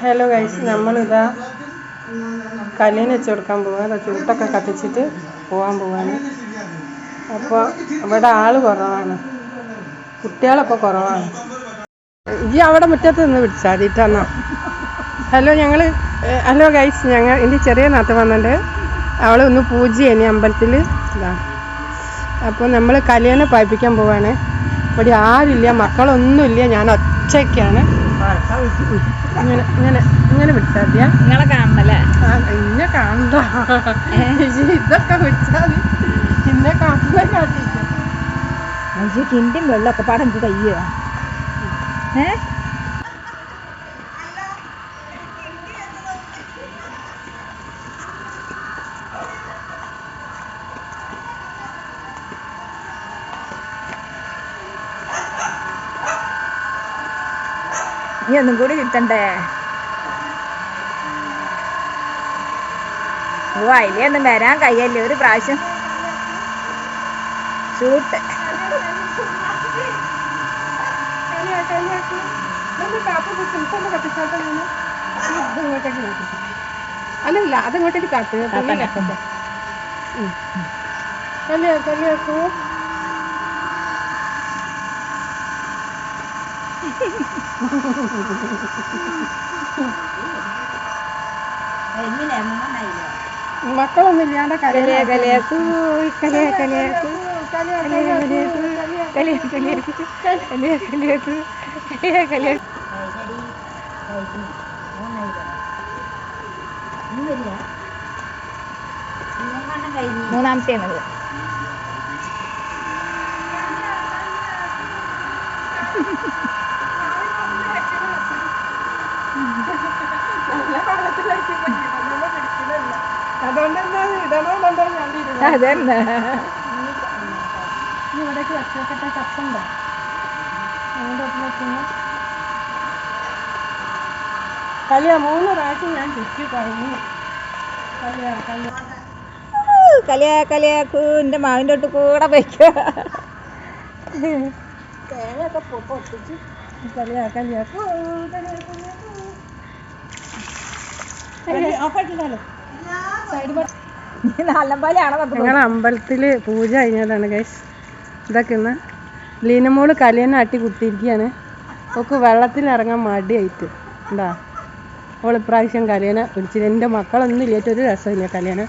Hello guys നമ്മളിതാ കല്ലിന് വെച്ച് കൊടുക്കാൻ പോവാ. ചൂട്ടൊക്കെ കത്തിച്ചിട്ട് പോകാൻ പോവാണ്. അപ്പോൾ ഇവിടെ ആൾ കുറവാണ്. കുട്ടികളൊക്കെ കുറവാണ്. ഈ അവിടെ മുറ്റത്ത് നിന്ന് പിടിച്ചാൽ മതിട്ടെന്നാ ഹലോ ഞങ്ങൾ ഹലോ ഗൈസ് ഞങ്ങൾ എന്റെ ചെറിയ നാട്ടിൽ വന്നിട്ട് അവളെ ഒന്ന് പൂജയാണ് അമ്പലത്തിൽ ഇതാ. അപ്പോൾ നമ്മൾ കല്യാണം പായിപ്പിക്കാൻ പോവാണ്. ഇവിടെ ആരുമില്ല മക്കളൊന്നുമില്ല. ഞാൻ ഒറ്റയ്ക്കാണ്. ഇങ്ങനെ ഇങ്ങനെ ഇങ്ങനെ പിടിച്ചാൽ മതിയാ? നിങ്ങളെ കാണണല്ലേ? ഇന്നെ കാണണ്ട. ഇതൊക്കെ പിടിച്ചാൽ മതി. ഇന്നെ കാണുന്ന കാട്ടിട്ട് അയ്യോ കിണ്ടിയും വെള്ളമൊക്കെ പാടെ എന്ത് കയ്യോ ഏ? നീ ഒന്നും കൂടി കിട്ടണ്ടേ ഓ അതിലൊന്നും വരാൻ കഴിയല്ലേ? ഒരു പ്രാവശ്യം. ഷൂട്ട് അല്ലല്ല അതങ്ങോട്ടേക്ക് കാട്ട് തല്ലേ കല്യാ മക്കളൊന്നും ഇല്ലാണ്ട് കലിയ കലിയാക്കൂ കലിയ കലിയാക്കൂ കലിയ കലിയാക്കൂ കലിയ കലിയാക്കൂ കലിയ കലിയാക്കൂ കലിയ കലിയാക്കൂ മൂന്നാമത്തെയാണത് അതുകൊണ്ട് എന്താ ഇടണോന്നുണ്ടോ ഞാൻ തീരുമാനിച്ചു. അതന്നെ. ഇവിടേക്ക് വെച്ചേക്കട്ടെ വെക്കുന്നു കല്യാ മൂന്ന് പ്രാവശ്യം ഞാൻ ചുറ്റി കഴിഞ്ഞു കളിയാ കല്യാ. കലിയ കലിയാക്കൂ എന്റെ മാവിന്റെ ഒട്ട് കൂടെ വയ്ക്കുക തേങ്ങയൊക്കെ പൊട്ടിച്ച്. കല്യാ കല്യാ. ഞങ്ങൾ അമ്പലത്തിൽ പൂജ കഴിഞ്ഞതാണ് ഗൈസ് ഇതൊക്കെ ഇന്ന് ലീനമോൾ കല്യാണം അട്ടി കുത്തിയിരിക്കുകയാണ്. ഒക്കെ വെള്ളത്തിൽ ഇറങ്ങാൻ മടിയായിട്ട്. എന്താ? അവൾ ഇപ്രാവശ്യം കലിയന പിടിച്ചില്ല എന്റെ മക്കളൊന്നും ഇല്ലാത്ത ഒരു രസമില്ല കല്യാണം.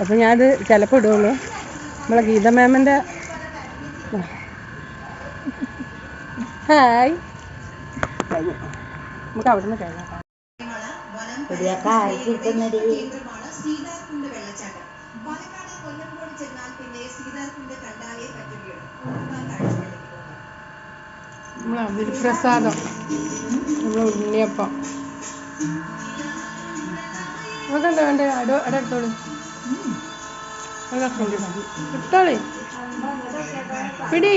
അപ്പോൾ ഞാനത് ചിലപ്പോൾ ഇടുള്ളൂ. നമ്മളെ ഗീത മാമിന്റെ ഹായ്. നമുക്ക് അവിടെ നിന്ന് കഴിഞ്ഞാൽ ചെന്നാൽ പിന്നെ നമ്മളെ ഉണ്ണിയപ്പം. നമുക്കെന്താ വേണ്ടേ? അടോ അടത്തോളൂ ഇട്ടോളി. പിടി.